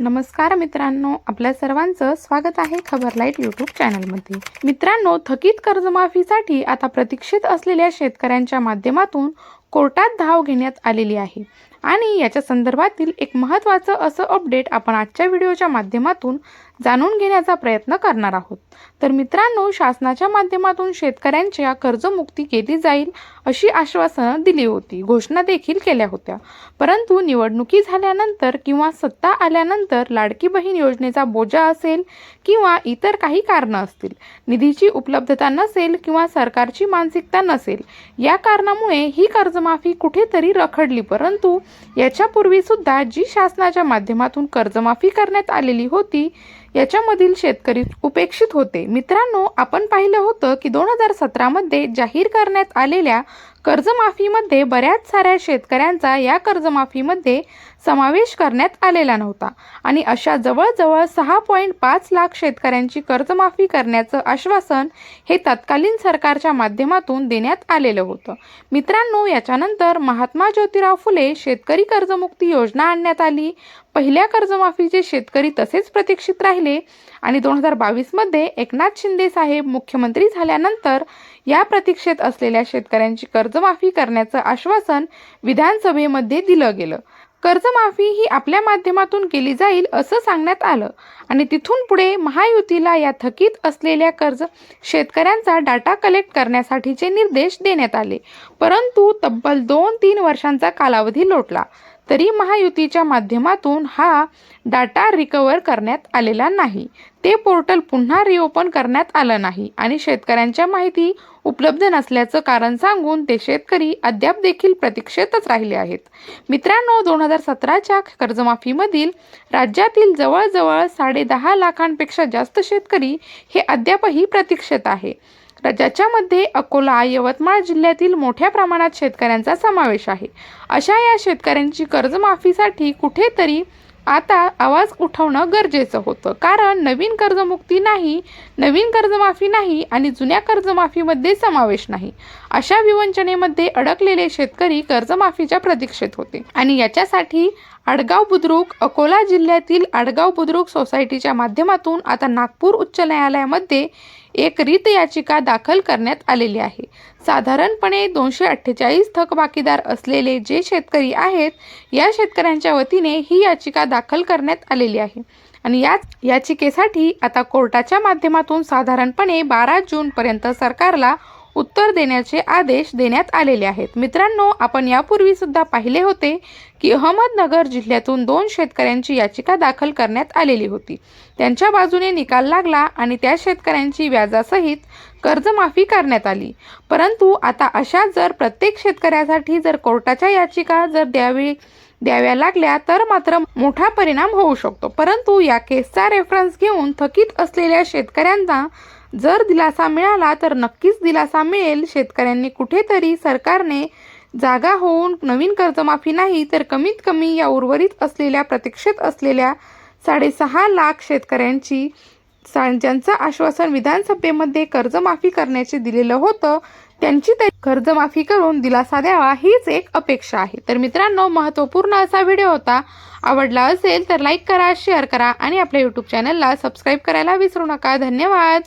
नमस्कार मित्रांनो आपल्या सर्वांचं स्वागत आहे खबर लाइट यूट्यूब चॅनलमध्ये. मित्रांनो थकीत कर्जमाफीसाठी आता प्रतीक्षित असलेल्या शेतकऱ्यांच्या माध्यमातून कोर्टात धाव घेण्यात आलेली आहे. आणि याच्या संदर्भातील एक महत्त्वाचं असं अपडेट आपण आजच्या व्हिडिओच्या माध्यमातून जाणून घेण्याचा प्रयत्न करणार आहोत. तर मित्रांनो शासनाच्या माध्यमातून शेतकऱ्यांच्या कर्जमुक्ती केली जाईल अशी आश्वासनं दिली होती. घोषणा देखील केल्या होत्या. परंतु निवडणुकी झाल्यानंतर किंवा सत्ता आल्यानंतर लाडकी बहीण योजनेचा बोजा असेल किंवा इतर काही कारणं असतील निधीची उपलब्धता नसेल किंवा सरकारची मानसिकता नसेल या कारणामुळे ही कर्ज कर्जमाफी कुठेतरी रखडली परंतु याच्यापूर्वी सुद्धा जी शासनाच्या माध्यमातून कर्जमाफी करण्यात आलेली होती याच्यामधील शेतकरी उपेक्षित होते. मित्रांनो आपण पाहिलं होतं की दोन हजार सतरामध्ये जाहीर करण्यात आलेल्या कर्जमाफीमध्ये बऱ्याच साऱ्या शेतकऱ्यांचा या कर्जमाफीमध्ये समावेश करण्यात आलेला नव्हता. आणि अशा जवळजवळ सहा पॉईंट पाच लाख शेतकऱ्यांची कर्जमाफी करण्याचं आश्वासन हे तत्कालीन सरकारच्या माध्यमातून देण्यात आलेलं होतं. मित्रांनो याच्यानंतर महात्मा ज्योतिराव फुले शेतकरी कर्जमुक्ती योजना आणण्यात आली. पहिल्या कर्जमाफीचे शेतकरी तसेच प्रतीक्षित राहिले. आणि दोन हजार बावीसमध्ये एकनाथ शिंदे साहेब मुख्यमंत्री झाल्यानंतर या प्रतीक्षेत असलेल्या शेतकऱ्यांची कर्ज कर्जमाफी करण्याचं आश्वासन विधानसभेमध्ये दिलं गेलं. कर्जमाफी ही आपल्या माध्यमातून केली जाईल असं सांगण्यात आलं आणि तिथून पुढे महायुतीला या थकीत असलेल्या कर्ज शेतकऱ्यांचा डाटा कलेक्ट करण्यासाठीचे निर्देश देण्यात आले. परंतु तब्बल दोन तीन वर्षांचा कालावधी लोटला. तरी महायुतीच्या माध्यमातून हा डाटा रिकवर करण्यात आलेला नाही. ते पोर्टल पुन्हा रिओपन करण्यात आलं नाही आणि शेतकऱ्यांच्या माहिती उपलब्ध नसल्याचं कारण सांगून ते शेतकरी अद्याप देखील प्रतीक्षेतच राहिले आहेत. मित्रांनो दोन हजार सतराच्या कर्जमाफीमधील राज्यातील जवळजवळ साडेदहा लाखांपेक्षा जास्त शेतकरी हे अद्यापही प्रतीक्षेत आहे. ज्याच्यामध्ये अकोला यवतमाळ जिल्ह्यातील मोठ्या प्रमाणात शेतकऱ्यांचा समावेश आहे. अशा या शेतकऱ्यांची कर्जमाफीसाठी कुठेतरी आता आवाज उठवणं गरजेचं होतं. कारण नवीन कर्जमुक्ती नाही नवीन कर्जमाफी नाही आणि जुन्या कर्जमाफीमध्ये समावेश नाही. अशा विवंचनेमध्ये अडकलेले शेतकरी कर्जमाफीच्या प्रतीक्षेत होते. आणि याच्यासाठी आडगाव बुद्रुक अकोला जिल्ह्यातील आडगाव बुद्रुक सोसायटीच्या माध्यमातून आता नागपूर उच्च न्यायालयामध्ये एक रीत याचिका दाखल करण्यात आलेली आहे. साधारणपणे दोनशे अठ्ठेचाळीस थकबाकीदार असलेले जे शेतकरी आहेत या शेतकऱ्यांच्या वतीने ही याचिका दाखल करण्यात आलेली आहे. आणि याच याचिकेसाठी आता कोर्टाच्या माध्यमातून साधारणपणे बारा जूनपर्यंत सरकारला उत्तर देण्याचे आदेश देण्यात आलेले आहेत. मित्रांनो आपण यापूर्वी सुद्धा पाहिले होते की अहमदनगर जिल्ह्यातून दोन शेतकऱ्यांची याचिका दाखल करण्यात आलेली होती. त्यांच्या बाजूने निकाल लागला आणि त्या शेतकऱ्यांची व्याजासहित कर्जमाफी करण्यात आली. परंतु आता अशा जर प्रत्येक शेतकऱ्यासाठी जर कोर्टाच्या याचिका जर द्यावी द्याव्या लागल्या तर मात्र मोठा परिणाम होऊ शकतो. परंतु या केसचा रेफरन्स घेऊन थकीत असलेल्या शेतकऱ्यांना जर दिलासा मिळाला तर नक्कीच दिलासा मिळेल. शेतकऱ्यांनी कुठेतरी सरकारने जागा होऊन नवीन कर्जमाफी नाही तर कमीत कमी या उर्वरित असलेल्या प्रतीक्षेत असलेल्या साडेसहा लाख शेतकऱ्यांची ज्यांचं आश्वासन विधानसभेमध्ये कर्जमाफी करण्याचे दिलेलं होतं त्यांची तरी कर्जमाफी करून दिलासा द्यावा हीच एक अपेक्षा आहे. तर मित्रांनो महत्त्वपूर्ण असा व्हिडिओ होता. आवडला असेल तर लाईक करा शेअर करा आणि आपल्या यूट्यूब चॅनलला सबस्क्राईब करायला विसरू नका. धन्यवाद!